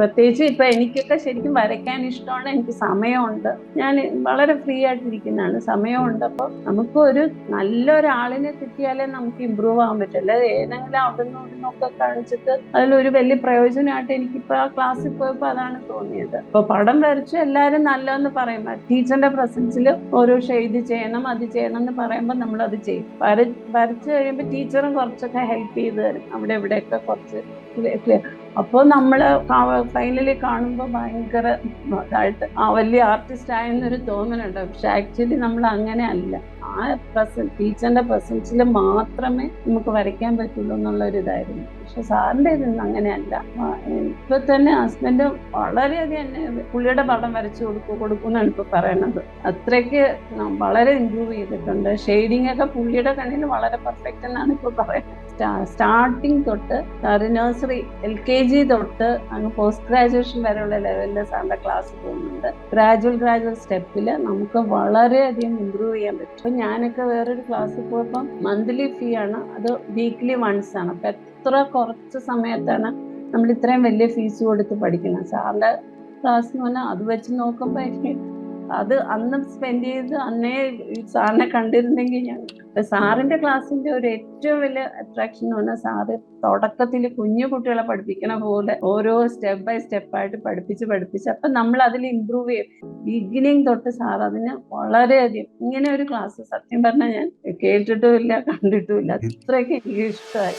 പ്രത്യേകിച്ച് ഇപ്പൊ എനിക്കൊക്കെ ശരിക്കും വരയ്ക്കാൻ ഇഷ്ടമാണ് എനിക്ക് സമയമുണ്ട്. ഞാൻ വളരെ ഫ്രീ ആയിട്ടിരിക്കുന്നതാണ്. സമയമുണ്ട് അപ്പൊ നമുക്ക് ഒരു നല്ലൊരാളിനെ കിട്ടിയാലേ നമുക്ക് ഇമ്പ്രൂവ് ആവാൻ പറ്റില്ല ഏതെങ്കിലും അവിടെ നിന്നും ഇവിടെ നിന്നൊക്കെ കാണിച്ചിട്ട് അതിലൊരു വലിയ പ്രയോജനമായിട്ട് എനിക്കിപ്പോ ആ ക്ലാസ്സിൽ പോയപ്പോ അതാണ് തോന്നിയത്. അപ്പൊ പടം വരച്ചു എല്ലാരും നല്ലതെന്ന് പറയുമ്പോ ടീച്ചറിന്റെ പ്രസൻസിൽ ഓരോ ഷെയ്ഡ് ചെയ്യണം അത് ചെയ്യണം എന്ന് പറയുമ്പോൾ നമ്മൾ അത് ചെയ്യും. വര വരച്ചു കഴിയുമ്പോൾ ടീച്ചറും കുറച്ചൊക്കെ ഹെൽപ്പ് ചെയ്ത് തരും. അവിടെ ഇവിടെയൊക്കെ കുറച്ച് അപ്പോൾ നമ്മൾ ഫൈനലി കാണുമ്പോൾ ഭയങ്കര ഇതായിട്ട് ആ വലിയ ആർട്ടിസ്റ്റ് ആയെന്നൊരു തോന്നലുണ്ട്. പക്ഷെ ആക്ച്വലി നമ്മൾ അങ്ങനെ അല്ല. ആ പ്രസൻ ടീച്ചറിന്റെ പ്രസൻസിൽ മാത്രമേ നമുക്ക് വരയ്ക്കാൻ പറ്റുള്ളൂ എന്നുള്ള ഒരു ഇതായിരുന്നു പക്ഷെ സാറിന്റെ ഇതൊന്നും അങ്ങനെയല്ല ഇപ്പൊ തന്നെ ഹസ്ബൻഡ് വളരെയധികം എന്നെ പുള്ളിയുടെ പടം വരച്ചു കൊടുക്കും കൊടുക്കുമെന്നാണ് ഇപ്പൊ പറയണത്. അത്രയ്ക്ക് വളരെ ഇമ്പ്രൂവ് ചെയ്തിട്ടുണ്ട്. ഷെയ്ഡിങ് ഒക്കെ പുള്ളിയുടെ കണ്ണിൽ വളരെ പെർഫെക്റ്റ് എന്നാണ് ഇപ്പൊ പറയുന്നത്. സ്റ്റാർട്ടിങ് തൊട്ട് നഴ്സറി എൽ കെ ജി തൊട്ട് അങ്ങ് പോസ്റ്റ് ഗ്രാജുവേഷൻ വരെയുള്ള ലെവലിൽ സാറിന്റെ ക്ലാസ് പോകുന്നുണ്ട്. ഗ്രാജുവൽ ഗ്രാജുവൽ സ്റ്റെപ്പിൽ നമുക്ക് വളരെയധികം ഇമ്പ്രൂവ് ചെയ്യാൻ പറ്റും. അപ്പം ഞാനൊക്കെ വേറൊരു ക്ലാസ്സിൽ പോയപ്പോൾ മന്ത്ലി ഫീ ആണ് അത് വീക്ക്ലി വൺസ് ആണ് അപ്പം എത്ര കുറച്ച് സമയത്താണ് നമ്മൾ ഇത്രയും വലിയ ഫീസ് കൊടുത്ത് പഠിക്കുന്നത്? സാറിന്റെ ക്ലാസ് എന്ന് പറഞ്ഞാൽ അത് വെച്ച് നോക്കുമ്പോൾ എനിക്ക് അത് അന്നും സ്പെൻഡ് ചെയ്ത് അന്നേ സാറിനെ കണ്ടിരുന്നെങ്കിൽ ഞാൻ. സാറിന്റെ ക്ലാസ്സിന്റെ ഒരു ഏറ്റവും വലിയ അട്രാക്ഷൻ എന്ന് പറഞ്ഞാൽ സാറ് തുടക്കത്തിൽ കുഞ്ഞു കുട്ടികളെ പഠിപ്പിക്കണ പോലെ ഓരോ സ്റ്റെപ്പ് ബൈ സ്റ്റെപ്പ് ആയിട്ട് പഠിപ്പിച്ച് പഠിപ്പിച്ച് അപ്പൊ നമ്മൾ അതിൽ ഇമ്പ്രൂവ് ചെയ്യും. ബിഗിനിങ് തൊട്ട് സാർ അതിന് വളരെയധികം ഇങ്ങനെ ഒരു ക്ലാസ് സത്യം പറഞ്ഞാൽ ഞാൻ കേട്ടിട്ടുമില്ല കണ്ടിട്ടുമില്ല അത്രയ്ക്ക് എനിക്ക് ഇഷ്ടമായി.